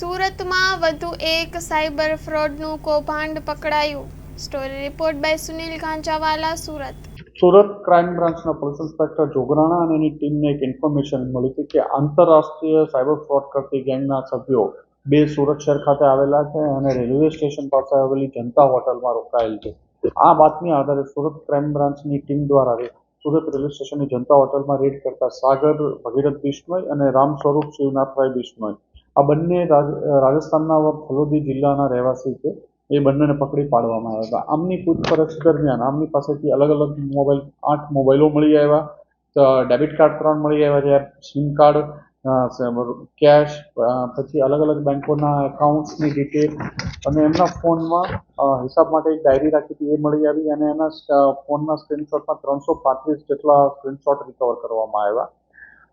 સુરતમાં વધુ એક સાયબર ફ્રોડનું કૌભાંડ પકડાયું. Story report by Sunil Kanchawala Surat. Surat crime બ્રાન્ચના પોલીસ ઇન્સ્પેક્ટર જોગરાણા અને એની ટીમને એક ઇન્ફોર્મેશન મળી હતી કે આંતરરાષ્ટ્રીય સાયબર ફ્રોડ કરતી ગેંગના સભ્યો બે સુરત શહેર ખાતે આવેલા છે અને રેલવે સ્ટેશન પાસે આવેલી જનતા હોટલમાં રોકાયેલ છે. આ બાતમી આધારે સુરત ક્રાઇમ બ્રાન્ચની ટીમ દ્વારા સુરત રેલવે સ્ટેશનની જનતા હોટલમાં રેડ કરતા સાગર, ભગીરથ બિશ્નોઈ અને રામ સ્વરૂપ શિવનાથભાઈ બિશ્નોઈ આ બંને રાજ- રાજસ્થાનના ફલોદી જિલ્લાના રહેવાસી છે. એ બંનેને પકડી પાડવામાં આવ્યા હતા. આમની પૂછપરછ દરમિયાન આમની પાસેથી અલગ અલગ મોબાઈલ, આઠ મોબાઈલો મળી આવ્યા. ડેબિટ કાર્ડ ત્રણ મળી આવ્યા છે. સિમ કાર્ડ કેશ પછી અલગ અલગ બેંકોના એકાઉન્ટ્સની ડિટેલ અને એમના ફોનમાં હિસાબ માટે એક ડાયરી રાખી હતી. એ મળી આવી અને એના ફોનના સ્ક્રીનશોટમાં ત્રણસો પાંત્રીસ જેટલા સ્ક્રીનશોટ રિકવર કરવામાં આવ્યા.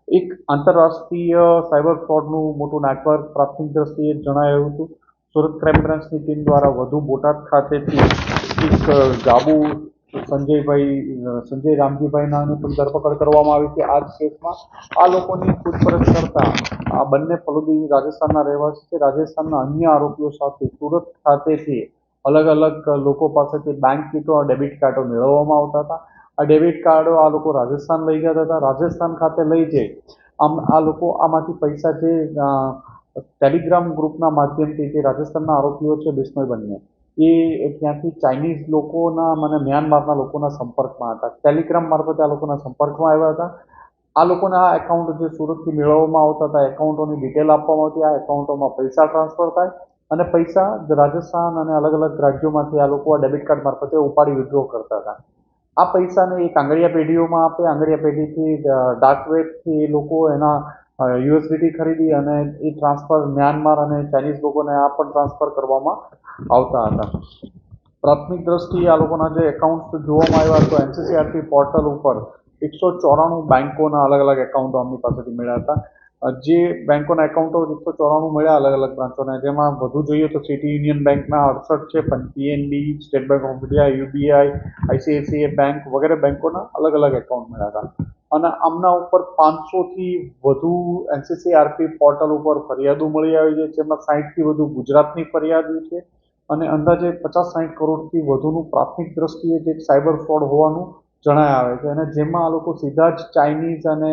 એક આંતરરાષ્ટ્રીય સાયબર ફ્રોડનું મોટું નેટવર્ક પ્રાથમિક દ્રષ્ટિએ જણાયું હતું. સુરત ક્રાઇમ બ્રાન્ચની ટીમ દ્વારા વધુ બોટાદ ખાતેથી એક ગાબુ સંજયભાઈ, સંજય રામજીભાઈના પણ ધરપકડ કરવામાં આવી છે આ જ કેસમાં. આ લોકોની પૂછપરછ કરતા આ બંને ફલોદી રાજસ્થાનના રહેવાસી છે. રાજસ્થાનના અન્ય આરોપીઓ સાથે સુરત ખાતેથી અલગ અલગ લોકો પાસેથી બેંક કીટો ડેબિટ કાર્ડો મેળવવામાં આવતા હતા. આ ડેબિટ કાર્ડો આ લોકો રાજસ્થાન લઈ ગયા હતા. રાજસ્થાન ખાતે લઈ જઈ આમ આ લોકો આમાંથી પૈસા જે ટેલિગ્રામ ગ્રુપના માધ્યમથી જે રાજસ્થાનના આરોપીઓ છે બિશ્નોઈ બંને એ ત્યાંથી ચાઇનીઝ લોકોના મને મ્યાનમારના લોકોના સંપર્કમાં હતા. ટેલિગ્રામ મારફતે આ લોકોના સંપર્કમાં આવ્યા હતા. આ લોકોના આ એકાઉન્ટ જે સુરતથી મેળવવામાં આવતા હતા એકાઉન્ટોની ડિટેલ આપવામાં આવતી, આ એકાઉન્ટોમાં પૈસા ટ્રાન્સફર થાય અને પૈસા રાજસ્થાન અને અલગ અલગ રાજ્યોમાંથી આ લોકો આ ડેબિટ કાર્ડ મારફતે ઉપાડી વિડ્રો કરતા હતા. આ પૈસાને એક આંગળીયા પેઢીઓમાં આપે, આંગળીયા પેઢીથી ડાર્ક વેબથી એ લોકો એના યુએસડીટી ખરીદી અને એ ટ્રાન્સફર મ્યાનમાર અને ચાઇનીઝ લોકોને આ પણ ટ્રાન્સફર કરવામાં આવતા હતા. પ્રાથમિક દ્રષ્ટિએ આ લોકોના જે એકાઉન્ટ્સ જોવામાં આવ્યા તો એનસીસીઆરટી પોર્ટલ ઉપર એકસો ચોરાણું બેંકોના અલગ અલગ એકાઉન્ટો અમની પાસેથી મળ્યા હતા. જે બેંકોના એકાઉન્ટો એકસો ચોરાણું મળ્યા અલગ અલગ બ્રાન્ચોના. જેમાં વધુ જોઈએ તો સિટી યુનિયન બેંકના અડસઠ છે, પણ PNB state bank of India UBI ICICI bank વગેરે બેંકોના અલગ અલગ એકાઉન્ટ મળ્યા હતા. અને આમના ઉપર પાંચસોથી વધુ એનસીસીઆરપી પોર્ટલ ઉપર ફરિયાદો મળી આવી છે, જેમાં સાહીઠથી વધુ ગુજરાતની ફરિયાદો છે અને અંદાજે પચાસ સાઠ કરોડથી વધુનું પ્રાથમિક દ્રષ્ટિએ જે સાયબર ફ્રોડ હોવાનું જણાય આવે છે. અને જેમાં આ લોકો સીધા જ ચાઇનીઝ અને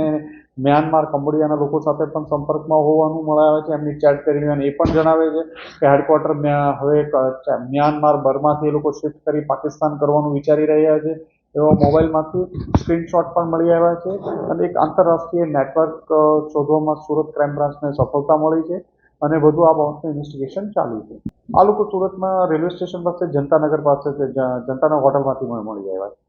મ્યાનમાર કંબોડિયાના લોકો સાથે પણ સંપર્કમાં હોવાનું મળાવે છે, એમની ચેટ કરીને અને એ પણ જણાવે છે કે હેડક્વાર્ટર હવે મ્યાનમાર બર્માથી એ લોકો શિફ્ટ કરી પાકિસ્તાન કરવાનું વિચારી રહ્યા છે. એવા મોબાઈલમાંથી સ્ક્રીનશોટ પણ મળી આવ્યા છે અને એક આંતરરાષ્ટ્રીય નેટવર્ક શોધવામાં સુરત ક્રાઇમ બ્રાન્ચને સફળતા મળી છે અને વધુ આ બાબતનું ઇન્વેસ્ટિગેશન ચાલુ છે. આ લોકો સુરતમાં રેલવે સ્ટેશન પાસે જનતાનગર પાસે જનતાના હોટલમાંથી મળી આવ્યા છે.